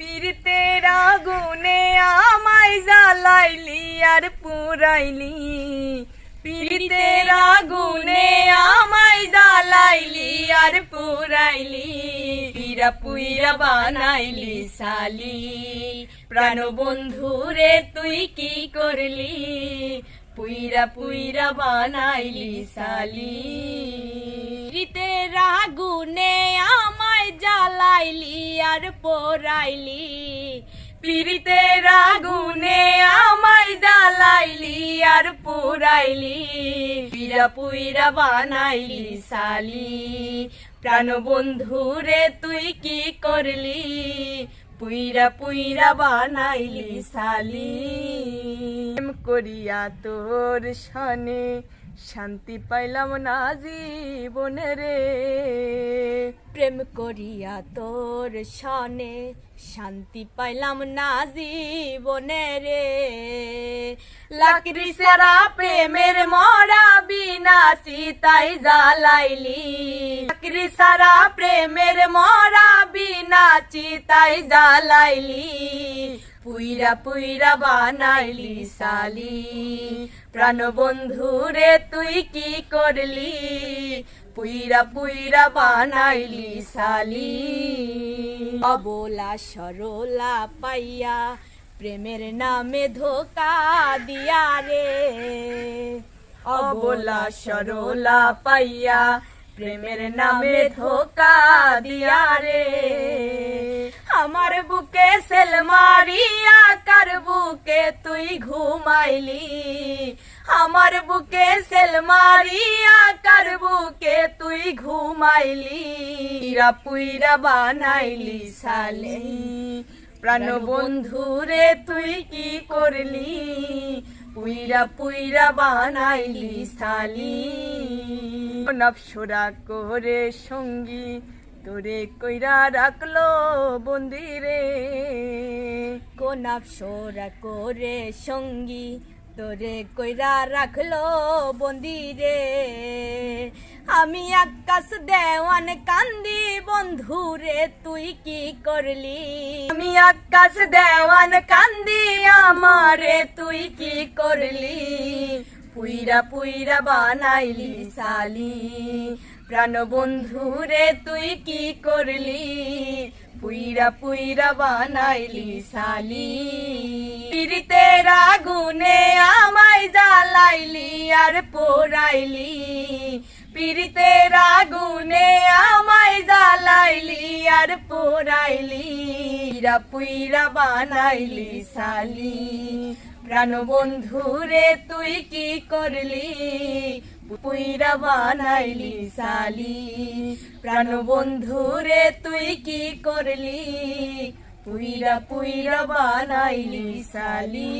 পীরতের আগুনে আমায় জ্বালাইলি আর পুরাইলি। পীরতের আগুনে আমায় জ্বালাইলি আর পুরাইলি। পীরা পুইরা বানাইলি সালি প্রাণ বন্ধু রে, তুই কি করলি? পুইরা পুইরা বানাইলি সালি আমায় জ্বালাইলি আর পোড়াইলি পীড়িতের রাগুনে আমায় জ্বালাইলি আর পুরাইলি। পীরা পুইরা বানাইলি সালি প্রাণ বন্ধুরে তুই কি করলি? পুইরা পুইরা বানাইলি সালি করিয়া তোর সনে শান্তি পাইলাম না জীবনে রে। প্রেম করিয়া তোর সনে শান্তি পাইলাম না জীবনে রে। লাকড়ি সারা প্রেমের মরা বিনা সীতাই জ্বালাইলি। লাকড়ি সারা প্রেমের মরা বিনা চিতাই জ্বালাইলি। পুইরা পুইরা বানাইলি সালি প্রাণ বন্ধুরে তুই কি করলি? পুইরা পুইরা বানাইলি সালি অবলা সরলা পাইয়া প্রেমের নামে ধোকা দিয়া রে। অবলা সরলা পাইয়া প্রেমের নামে ধোকা দিয়া রে। আমার বুকে সেল মারিয়া, কার বুকে তুই ঘুমাইলি? আমার বুকে সেল মারিয়া, কার বুকে তুই ঘুমাইলি? পুইরা পুইরা বানাইলি সালি। প্রাণ বন্ধু রে, তুই কি করলি? পুইরা পুইরা বানাইলি সালি। নফসরা করে সঙ্গী, তোরে কইরা রাখল বন্দিরে। কোন আফসোরা করে সঙ্গী, তোরে কইরা রাখল বন্দিরে। আমি আকাশ দেওয়ান কান্দি, বন্ধু রে, তুই কি করলি? আমি আকাশ দেওয়ান কান্দি, আমারে তুই কি করলি? পুইরা পুইরা বানাইলি সালি প্রাণ বন্ধুরে তুই কি করলি? পুইরা পুইরা বানাইলি সালি পীড়িতের আগুনে আমায় জ্বালাইলি আর পোড়াইলি। পীড়িতের আগুনে আমায় জ্বালাইলি আর পোড়াইলি। পুইরা পুইরা বানাইলি সালি প্রাণ বন্ধুরে তুই কি করলি? পুইরা বানাইলি সালি প্রাণ বন্ধুরে তুই কি করলি? পুইরা পুইরা বানাইলি সালি